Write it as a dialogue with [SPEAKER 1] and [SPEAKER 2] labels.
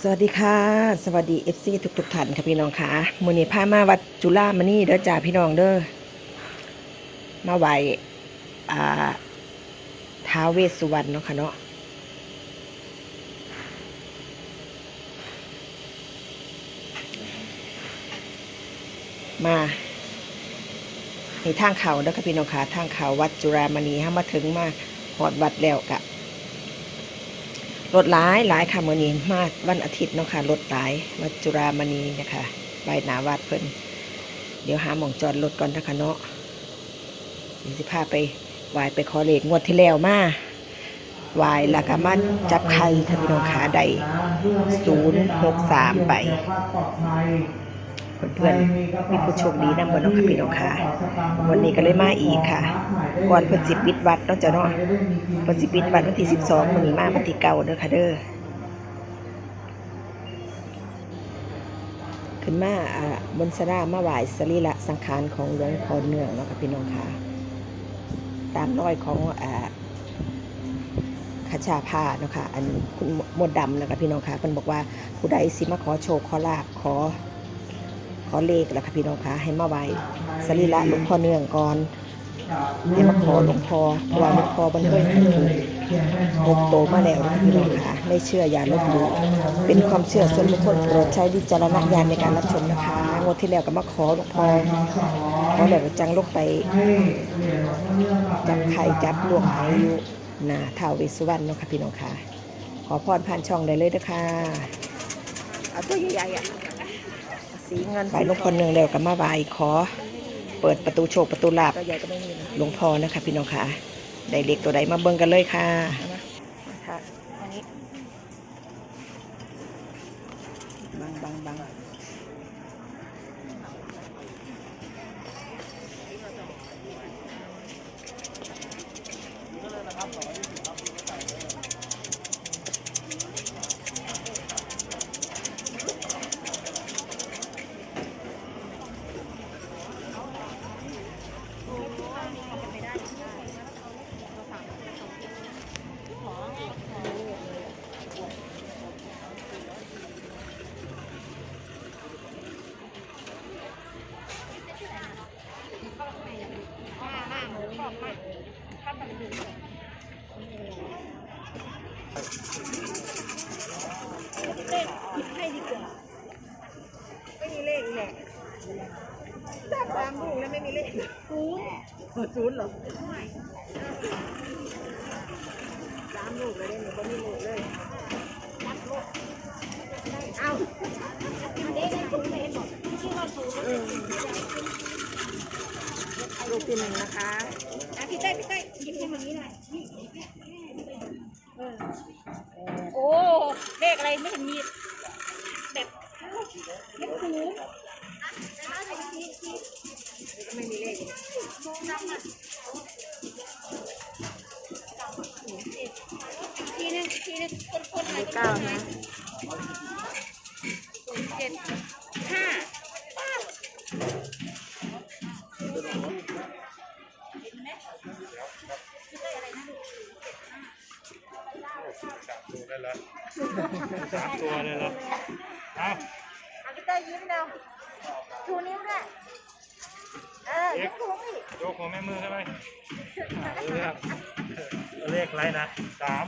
[SPEAKER 1] สวัสดีค่ะ สวัสดีเอฟซีทุกๆท่านค่ะพี่น้องค่ะมือนี้พามาวัดจุฬามณีเด้อจ้าพี่น้องเด้อมาไหวอ่าท้าเวสสุวรรณเนาะค่ะเนาะมาในทางเขาเด้อค่ะพี่น้องค่ะทางเขาวัดจุฬามณีห้ามาถึงมาหอดวัดแล้วกะ รถหลายหลายค่ะมื่อนี้มาวันอาทิตย์เนาะค่ะรถหลายวัดจุรามณีนะคะใบหนาวัดเพิ่นเดี๋ยวหาหมองจอดรถก่อนนะคะเนาะเดี๋ยวสิพาไปวายไปขอเลขงวดที่แล้วมาวายแล้วก็มาจับไข่ค่ะพี่น้องขาใดศูนย์หกสามไป เพื่อนๆมีผู้โชคดีนำบนน้องพี่น้องค่ะ วันนี้ก็เลยมาอีกค่ะ ก่อนเพิ่นสิปิดวัดเนาะจ้ะเนาะวันสิปิดวันวันที่สิบสองมื้อนี้มาวันที่เก้าเด้อค่ะเด้อขึ้นมาอ่าบนสรามาไหวสรีระสังขารของหลวงพ่อเนื่องเนาะค่ะพี่น้องค่ะ ตามรอยของอ่าขชาพาเนาะค่ะ อันคุณมดดำนะคะพี่น้องค่ะเพิ่นบอกว่าผู้ใดสิมาขอโชคขอลาบขอ อเลขแล้วค่ะพี่น้องค่ะให้มาไหว้สรีระหลวงพ่อเนื่องก่อนให้มาขอหลวงพ่อเพราะว่าหลวงพ่อบันเคยถูกหกโตมาแล้วนะพี่น้องค่ะไม่เชื่ออย่าลบหลู่เป็นความเชื่อส่วนบุคคลโปรดใช้วิจารณญาณในการรับชมนะคะงวดที่แล้วก็มาขอหลวงพ่อขอแล้วก็จังลงไป จับไข่จับลวงอายุหนาท้าวเวสสุวรรณเนาะค่ะพี่น้องค่ะขอพรผ่านช่องได้เลยนะคะเอาตัวใหญ่ๆอะ สีเงินไปหลวงพ่อเนืองแล้วก็มาไหว้ขอ เปิดประตูโชคประตูลาบหลวงพ่อนะคะ พี่น้องค่ะได้เล็กตัวใดมาเบิ่งกันเลยค่ะค่ะอันนี้ บังบังบัง ไม่มีเลขแหละจับตามลูกแล้วไม่มีเลขศูนย์ศูนย์เหรอสามลูกเลยเนี่ยไม่มีเลขเลยเอาลูกที่หนึ่งนะคะ
[SPEAKER 2] พี่เต้ยพี่เต้ยิ้มันนี้หน่อยเออโอ้เลขอะไรไม่เห็นมีแบบเลขคู
[SPEAKER 1] ไม่มีเลข
[SPEAKER 2] ทีนึงทีนึงคนคนอะไร
[SPEAKER 1] เก้านะ
[SPEAKER 2] เจ็ดห้า
[SPEAKER 3] ได้แล้วสามตัวเลยแล้วเอา
[SPEAKER 2] เอาพี่เต้ยยิ้มเร็วชูนิ้วด้วยเออยิ้มถูกอีก
[SPEAKER 3] โยกหัวแม่มือใช่ไหมเลือกเลขอะไรนะสาม